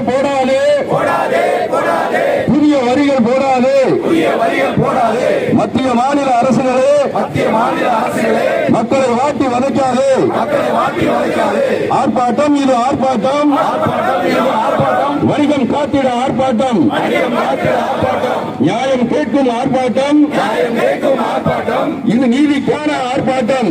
போடாதே. புதிய வரிகள் போடாதே. மத்திய மாநில அரசுகளே. மக்களை வாட்டி வதைக்காதே. ஆர்ப்பாட்டம் இது ஆர்ப்பாட்டம். வணிகம் காத்திட ஆர்ப்பாட்டம். நியாயம் கேட்கும் ஆர்ப்பாட்டம். இது நீதிக்கான ஆர்ப்பாட்டம்.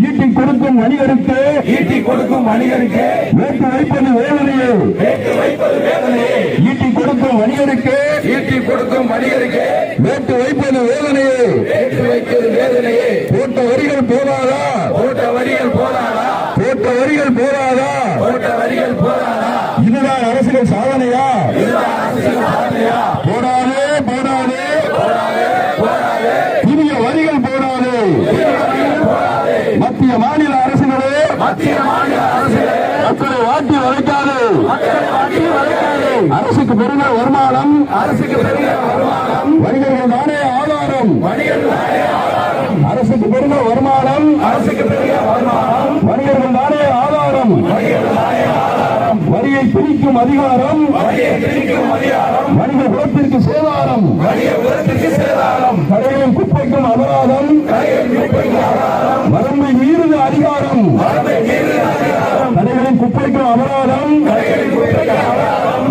கொடுக்கும் வணிகருக்கு ஈட்டி கொடுக்கும் வணிகருக்கு வேட்டு வைப்பது வேதனையே. வேட்டு வைப்பது வேதனையே. ஈட்டி கொடுக்கும் வணிகருக்கு ஈட்டி கொடுக்கும் வணிகருக்கு வேட்டு வைப்பது வேதனையே. வேட்டு வைப்பது வேதனையே. போட்ட வரிகள் போதாதா? போட்ட வரிகள் போதாதா? போட்ட வரிகள் போதாதா? போட்ட வரிகள் போதாதா? இதுதான் அரசியல் சாதனையா? இதுதான் அரசியல் சாதனையா? போடாதே போடாதே. புதிய வரிகள் போடாதே மத்திய மாநில அரசுகளே மத்திய மாநில அரசுகளே மக்களை வாட்டி வளைக்காது. அரசுக்கு பெருகிற வருமானம். அரசுக்கு பெரிய வருமானம். வணிகர்கள் தானே ஆதாரம். அரசுக்கு பெருகிற வருமானம். அரசுக்கு பெரிய வருமானம். வணிகர்கள் தானே ஆதாரம். வரியை பிரிக்கும் அதிகாரம். வணிக குலத்திற்கு சேதாரம் வணிக உரத்திற்கு சேதாரம் கடைகளின் குப்பைக்கும் அபராதம் கையில் குப்பைக்கு ஆதாரம் வரம்பை மீறுத அதிகாரம் வரம்பை மீறிய அதிகாரம் கடைகளின் குப்பைக்கும் அபராதம்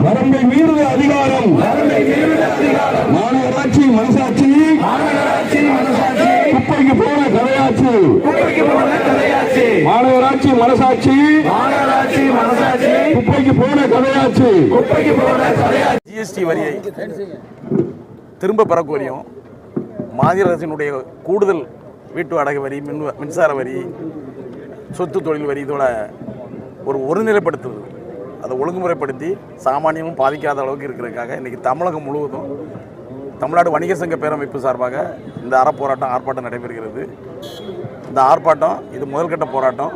வரம்பை மீறுத அதிகாரம் மாநகராட்சி மனசாட்சி மனசாட்சி குப்பைக்கு போன கதையாச்சு மாநகராட்சி மனசாட்சி மாநகராட்சி மனசாட்சி குப்பைக்கு போன கதையாச்சு. குப்பைக்கு போன ஜிஎஸ்டி வரியை திரும்ப பெறக்கோரியும் மாநில அரசினுடைய கூடுதல் வீட்டு வாடகை வரி மின் மின்சார வரி சொத்து தொழில் வரி இதோட ஒரு ஒருநிலைப்படுத்துறது அதை ஒழுங்குமுறைப்படுத்தி சாமானியமும் பாதிக்காத அளவுக்கு இருக்கிறதுக்காக இன்றைக்கி தமிழகம் முழுவதும் தமிழ்நாடு வணிக சங்க பேரமைப்பு சார்பாக இந்த அறப்போராட்டம் ஆர்ப்பாட்டம் நடைபெறுகிறது. இந்த ஆர்ப்பாட்டம் இது முதல்கட்ட போராட்டம்.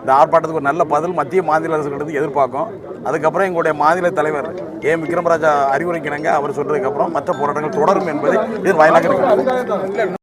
இந்த ஆர்ப்பாட்டத்துக்கு ஒரு நல்ல பதில் மத்திய மாநில அரசுகளிடம் எதிர்பார்க்கும். அதுக்கப்புறம் எங்களுடைய மாநில தலைவர் ஏ. விக்ரமராஜா அறிவுரைக்கிணங்க. அவர் சொல்றதுக்கப்புறம் மற்ற போராட்டங்கள் தொடரும் என்பதை இதன் வாயிலாக இருக்கிறது